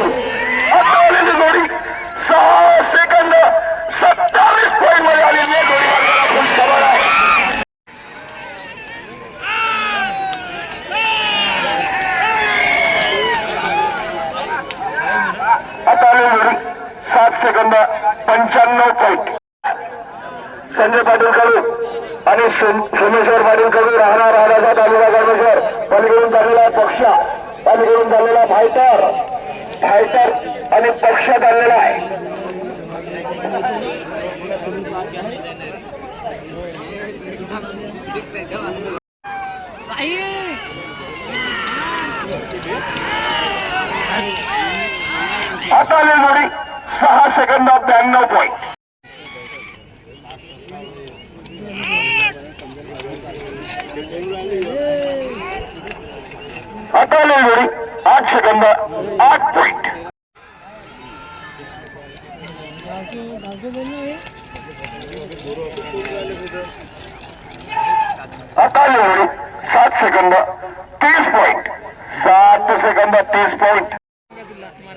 आलेली जोडी सहा सेकंद सत्तावीस पॉईंटमध्ये आलेली आहे जोडी मार्गाला खुश खबर आहे आता आलेली जोडी सात सेकंद पंच्याण्णव पॉईंट संजय पाटील कडू आणि सोमेश्वर पाटील कडू राहणार राहण्याचा तालुका कर्मेश्वर पलीकडून झालेला पक्षा पलीकडून झालेला फायटर. फायटर आणि पक्षात आलेला आहे. आता आलेली जोडी. सहा सेकंदात ब्याण्णव पॉईंट आता आलेली आठ सेकंद आठ पॉईंट आता आलेली सात सेकंद तीस पॉईंट सात सेकंद तीस पॉईंट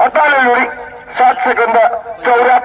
आलेली जोडी सात सेकंद चौऱ्या